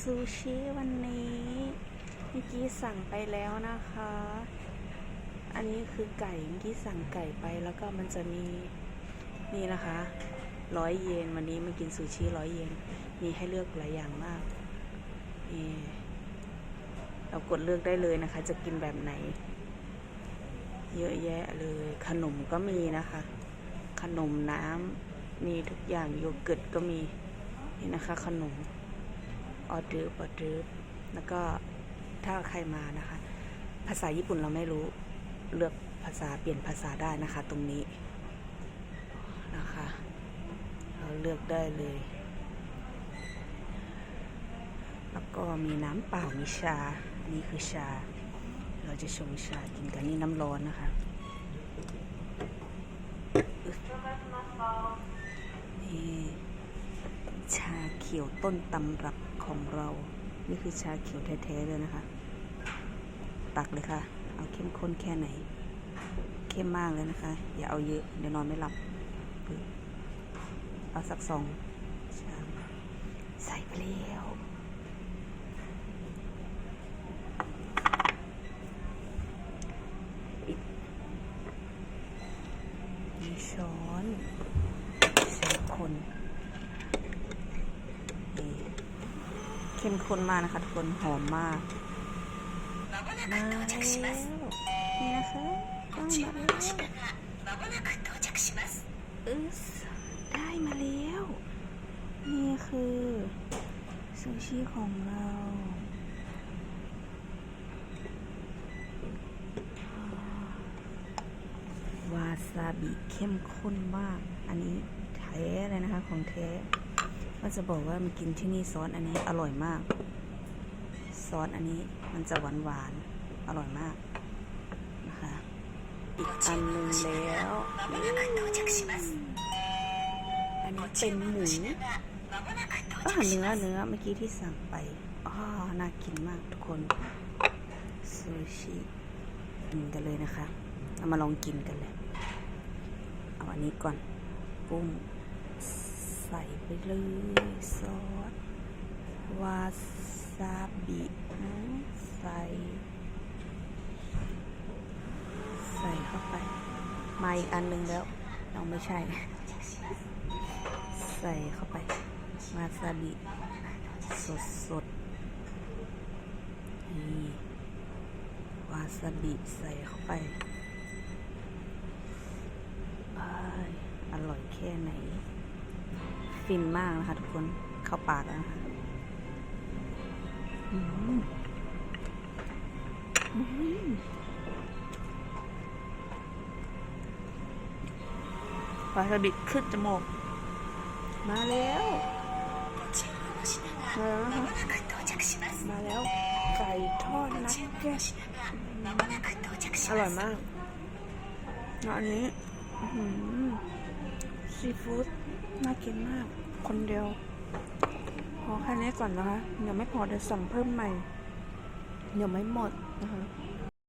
ซูชิวันนี้เมื่อกี้สั่งไปแล้วนะคะ อันนี้คือไก่เมื่อกี้สั่งไก่ไปแล้วก็มันจะมีนี่นะคะร้อยเยนวันนี้มากินซูชิร้อยเยนมีให้เลือกหลายอย่างมากนี่เรากดเลือกได้เลยนะคะ จะกินแบบไหน เยอะแยะเลย ขนมก็มีนะคะ ขนมน้ำมีทุกอย่างโยเกิร์ตก็มีนี่นะคะ ขนม ออเดอร์ออเดอร์แล้วก็ถ้าใครมานะคะ ภาษาญี่ปุ่นเราไม่รู้เลือกภาษาเปลี่ยนภาษาได้นะคะ ตรงนี้นะคะ เราเลือกได้เลย แล้วก็มีน้ำเปล่ามีชา นี่คือชา เราจะชงชากินกันนี่น้ำร้อนนะคะนี่ชาเขียวต้นตำรับ ของเรา นี่คือชาเขียวแท้ๆเลยนะคะ ตักเลยค่ะ เอาเข้มข้นแค่ไหน เข้มมากเลยนะคะ อย่าเอาเยอะ เดี๋ยวนอนไม่หลับ เอาสักสองชามใส่ไปแล้วช้อนใส่คน เข้มข้นมากนะคะทุกคนหอมมากมาแล้วนี่นะคะได้มาแล้วอึสได้มาแล้ว นี่คือซูชิของเราวาซาบิเข้มข้นมาก อันนี้แท้เลยนะคะของแท้ ก็จะบอกว่ามันกินที่นี่ซอสอันนี้อร่อยมาก ซอสอันนี้มันจะหวานหวานอร่อยมากนะคะอีกอันหนึ่งแล้วอันนี้เป็นหมูอาหาเนื้อเนื้อเมื่อกี้ที่สั่งไปอ๋อน่ากินมากทุกคนซูชิกินกันเลยนะคะเรามาลองกินกันเลย เอาอันนี้ก่อนกุ้ง ใส่ไปเลยซอสวาซาบิใส่ ใส่เข้าไป มาอีกอันหนึ่งแล้วเราไม่ใช่ ใส่เข้าไป วาซาบิสดสดนี่วาซาบิใส่เข้าไปอร่อยแค่ไหน ฟินมากนะคะทุกคนเข้าปากแล้วนะคะอืมอืมวาซาบิขึ้นจมูก มาแล้วมาแล้วมาแล้วไก่ทอดนักเก็ตอร่อยมากห้อันนี้ซีฟู้ด น่ากินมาก คนเดียว พอแค่นี้ก่อนนะคะ เดี๋ยวไม่พอเดี๋ยวสั่งเพิ่มใหม่ เดี๋ยวไม่หมดนะคะ